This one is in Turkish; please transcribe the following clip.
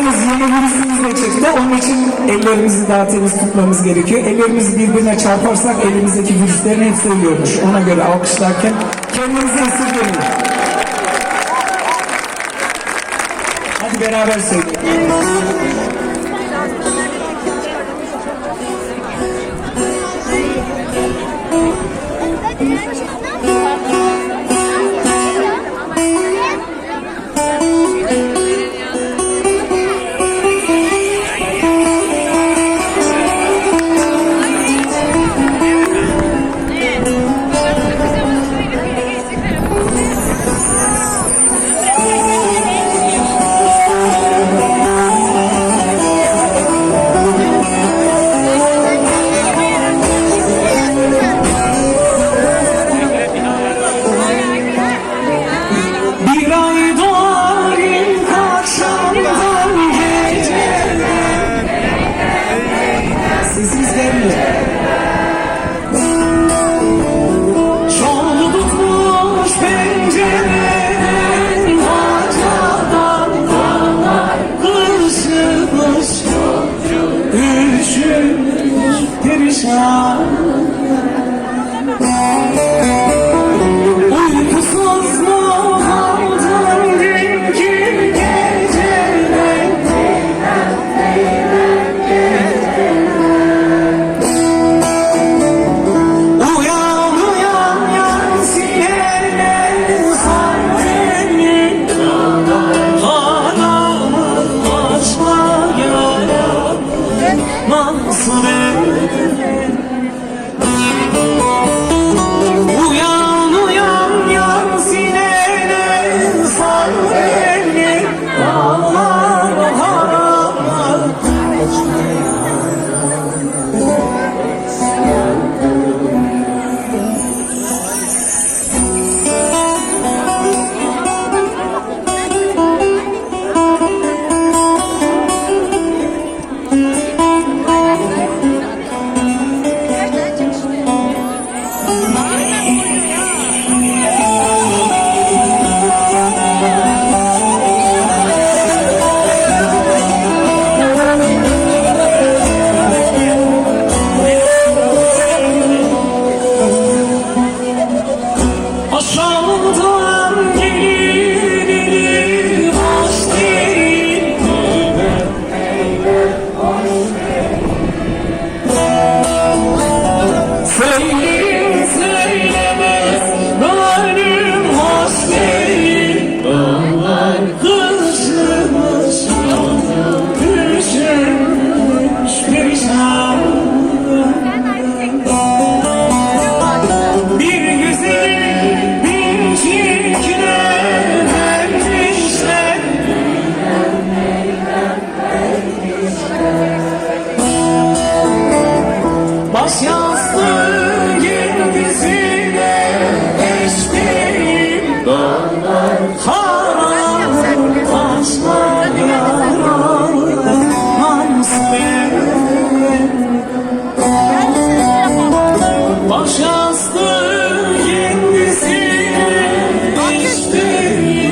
Biliyorsunuz yeni virüsümüz de çıktı. Onun için ellerimizi daha temiz tutmamız gerekiyor. Ellerimizi birbirine çarparsak elimizdeki virüslerin hepsi ölüyormuş. Ona göre alkışlarken kendinizi esirgeyin. Hadi beraber söyleyelim. 少年